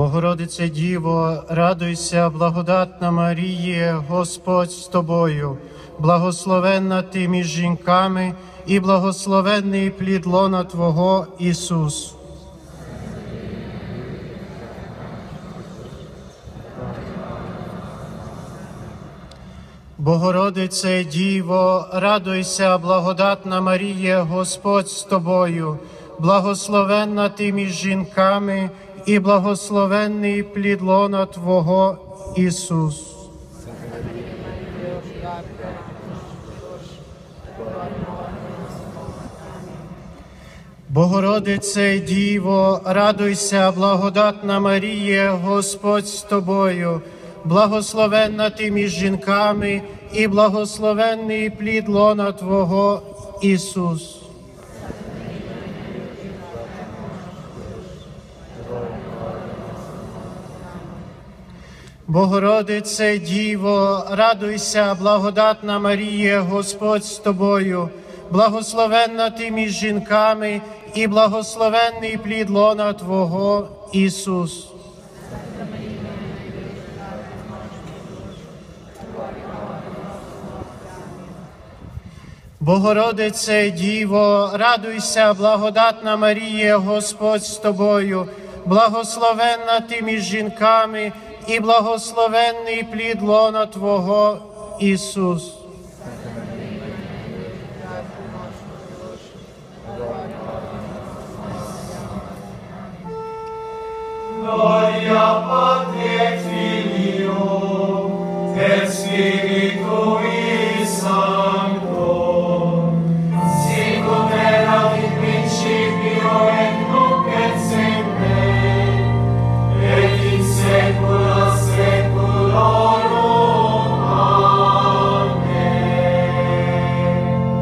Богородице Діво, радуйся, благодатна Маріє, Господь з тобою, благословенна ти між жінками, і благословенний плід лона Твого Ісус. Богородице Діво, радуйся, благодатна Маріє, Господь з тобою, благословенна ти між жінками, і благословенний плід лона Твого Ісус. Богородице Діво, радуйся, благодатна Маріє, Господь з тобою, благословенна ти між жінками, і благословенний плід лона Твого Ісус. Богородице Діво, радуйся, благодатна Маріє, Господь з тобою, благословенна ти між жінками, і благословенний плід лона Твого Ісус. Богородице Діво, радуйся, благодатна Маріє, Господь з тобою, благословенна ти між жінками, і благословенний плід лона Твого Ісус. Gloria Patri